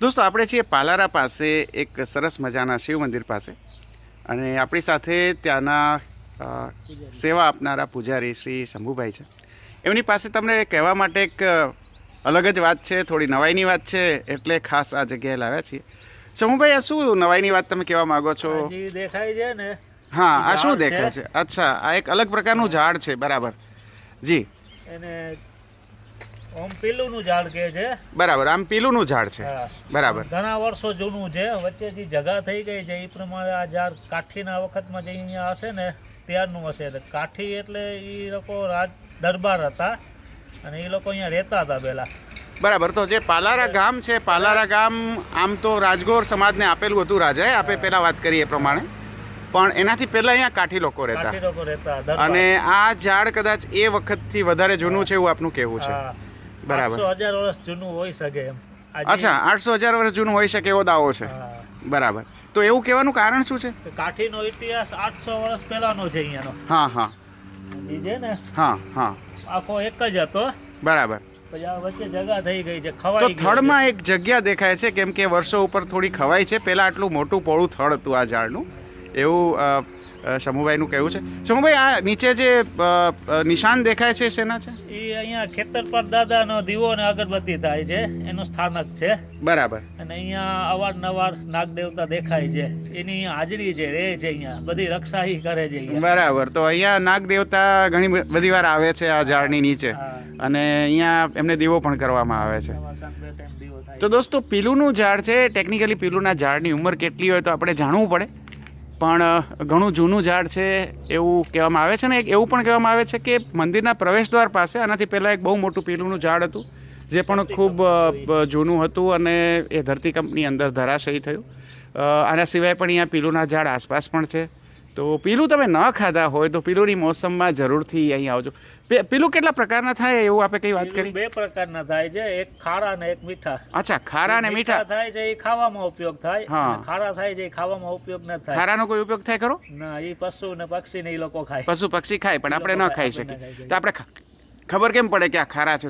દોસ્તો આપણે છીએ પાલારા પાસે એક સરસ મજાના શિવ મંદિર પાસે. અને આપણી સાથે ત્યાંના સેવા આપનારા પૂજારી શ્રી શંભુભાઈ છે. એમની પાસે તમને કહેવા માટે એક અલગ જ વાત છે થોડી નવાઈની વાત છે એટલે ખાસ આ જગ્યાએ લાવ્યા છીએ. શંભુભાઈ આ શું નવાઈની વાત તમે કહેવા માંગો છો? દેખાય છે ને હા આ શું દેખાય છે? અચ્છા આ એક અલગ પ્રકારનું ઝાડ છે બરાબર. જી. એને ઓમ પીલુંનું ઝાડ કહે છે. બરાબર આમ પીલુંનું ઝાડ છે. બરાબર. ઘણા વર્ષો જૂનું છે વચ્ચેથી જગા થઈ ગઈ છે એ પ્રમાણે આ ઝાડ કાઠીના વખતમાં જે અહીંયા હશે ને ત્યારનું હશે. એટલે કાઠી એટલે એ લોકો રાજ દરબાર હતા અને એ લોકો અહીંયા રહેતા હતા પહેલાં. બરાબર તો જે પાલારા ગામ છે પાલારા ગામ આમ તો રાજગોર સમાજને આપેલું હતું રાજાએ આપે પહેલાં વાત કરીએ એ પ્રમાણે. પણ એનાથી પહેલા અહીંયા કાઠી લોકો રહેતા. રહેતા અને આ ઝાડ કદાચ એ વખતથી વધારે જૂનું છે એવું આપનું કહેવું છે. બરાબર. હજાર વર્ષ જૂનું હોઈ શકે એમ. અચ્છા આઠસો હજાર વર્ષ જૂનું હોઈ શકે એવો દાવો છે. બરાબર. તો એવું કહેવાનું કારણ શું છે? કાઠીનો ઇતિહાસ આઠસો વર્ષ પહેલાનો છે અહીંયાનો. હા હા. એ છે ને હા હા. આખો એક જ હતો. બરાબર. થડમાં એક જગ્યા દેખાય છે કેમ કે વર્ષો ઉપર થોડી ખવાય છે. પેલા આટલું મોટું પોળું થડ હતું આ ઝાડનું. એવું અ, કહેવું છે. શમુભાઈ આ નીચે જે નિશાન દેખાય છે શેના છે? એ અહીંયા ખેતર પર દાદાનો દીવો અને અગરબત્તી થાય છે. એનું સ્થાનક છે. બરાબર. અને અહીંયા અવારનવાર નાગ દેવતા દેખાય છે. એની હાજરી છે રહે છે અહીંયા. બધી રક્ષા ઈ કરે છે બરાબર. તો અહીંયા નાગ દેવતા ઘણી બધી વાર આવે છે આ ઝાડની નીચે. અને અહીંયા એમને દીવો પણ કરવામાં આવે છે. તો દોસ્તો પીલુંનું ઝાડ છે. ટેકનિકલી પીલુંના ઝાડની ઉંમર કેટલી હોય તો આપણે જાણવું પડે. પણ ઘણું જૂનું ઝાડ છે એવું કહેવામાં આવે છે ને એક એવું પણ કહેવામાં આવે છે કે મંદિરના પ્રવેશદ્વાર પાસે આનાથી પહેલાં એક બહુ મોટું પીલુંનું ઝાડ હતું, જે પણ ખૂબ જૂનું હતું અને એ ધરતીકંપની અંદર ધરાશયી થયું. આના સિવાય પણ અહીંયા પીલુંના ઝાડ આસપાસ પણ છે. તો પીલું તમે ન ખાધા હોય તો પીલુંની મોસમમાં જરૂરથી અહીં આવજો. પીલું કેટલા પ્રકારના થાય એવું આપણે કઈ વાત કરી? બે પ્રકારના થાય છે એક ખારા અને એક મીઠા. અચ્છા ખારા અને મીઠા. થાય છે એ ખાવામાં ઉપયોગ થાય હા. ખારા થાય છે એ ખાવામાં ઉપયોગ ન થાય. ખારાનો કોઈ ઉપયોગ થાય ખરો? ના એ પશુ ને પક્ષી ને એ લોકો ખાય. પશુ પક્ષી ખાય પણ આપણે ન ખાઈ શકીએ. તો આપણે ખબર કેમ પડે કે આ ખારા છે